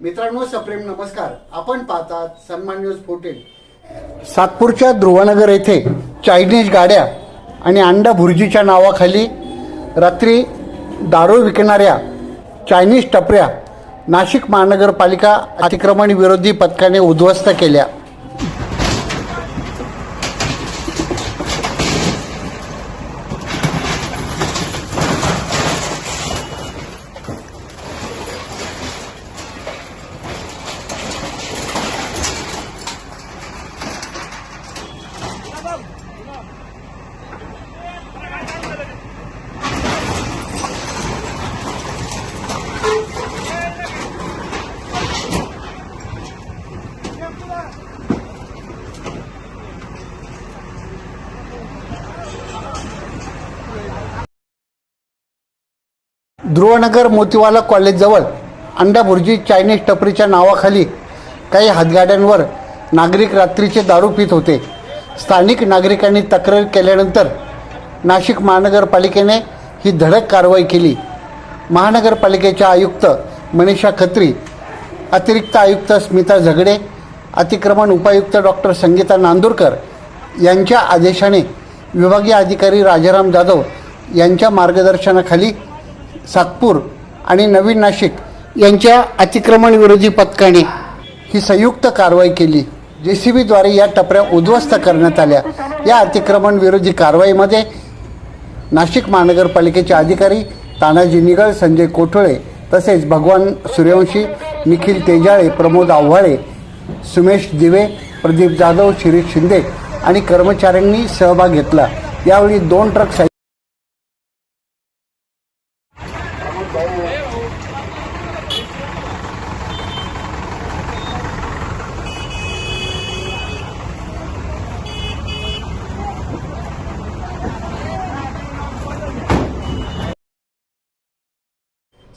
मित्रांनो सप्रेम नमस्कार. आपण पाहतात सन्मान न्यूज फोर्टीन. सातपूरच्या ध्रुवनगर येथे चायनीज गाड्या आणि अंडा भुर्जीच्या नावाखाली रात्री दारू विकणाऱ्या चायनीज टपऱ्या नाशिक महानगरपालिका अतिक्रमण विरोधी पथकाने उद्ध्वस्त केल्या. ध्रुवनगर मोतीवाला कॉलेजजवळ अंडाभुर्जी चायनीज टपरीच्या नावाखाली काही हातगाड्यांवर नागरिक रात्रीचे दारू पित होते. स्थानिक नागरिकांनी तक्रार केल्यानंतर नाशिक महानगरपालिकेने ही धडक कारवाई केली. महानगरपालिकेच्या आयुक्त मनीषा खत्री अतिरिक्त आयुक्त स्मिता झगडे अतिक्रमण उपायुक्त डॉक्टर संगीता नांदूरकर यांच्या आदेशाने विभागीय अधिकारी राजाराम जाधव यांच्या मार्गदर्शनाखाली सातपूर आणि नवीन नाशिक यांच्या अतिक्रमण विरोधी पथकाने ही संयुक्त कारवाई केली. जे सी बीद्वारे या टपऱ्या उद्ध्वस्त करण्यात आल्या. या अतिक्रमण विरोधी कारवाईमध्ये नाशिक महानगरपालिकेचे अधिकारी तानाजी निगळ संजय कोठळे तसेच भगवान सूर्यवंशी निखिल तेजाळे प्रमोद आव्हाळे सुमेश दिवे प्रदीप जाधव शिरीष शिंदे आणि कर्मचाऱ्यांनी सहभाग घेतला. यावेळी दोन ट्रक